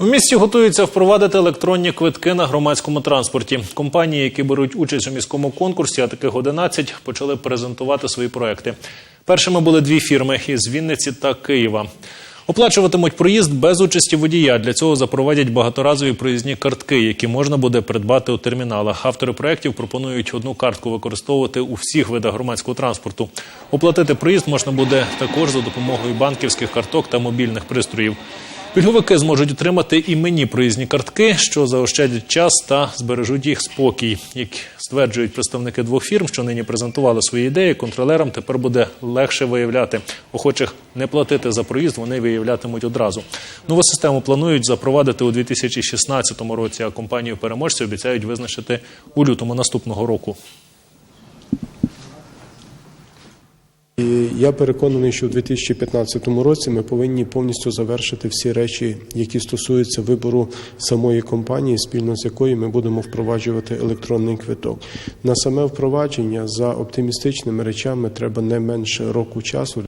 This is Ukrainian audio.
У місті готуються впровадити електронні квитки на громадському транспорті. Компанії, які беруть участь у міському конкурсі, а таких 11, почали презентувати свої проекти. Першими були дві фірми із Вінниці та Києва. Оплачуватимуть проїзд без участі водія. Для цього запровадять багаторазові проїзні картки, які можна буде придбати у терміналах. Автори проєктів пропонують одну картку використовувати у всіх видах громадського транспорту. Оплатити проїзд можна буде також за допомогою банківських карток та мобільних пристроїв. Пільговики зможуть отримати іменні проїзні картки, що заощадять час та збережуть їх спокій. Як стверджують представники двох фірм, що нині презентували свої ідеї, контролерам тепер буде легше виявляти. Охочих не платити за проїзд вони виявлятимуть одразу. Нову систему планують запровадити у 2016 році, а компанію переможців обіцяють визначити у лютому наступного року. І я переконаний, що в 2015 році ми повинні повністю завершити всі речі, які стосуються вибору самої компанії, спільно з якою ми будемо впроваджувати електронний квиток. На саме впровадження за оптимістичними речами треба не менше року часу.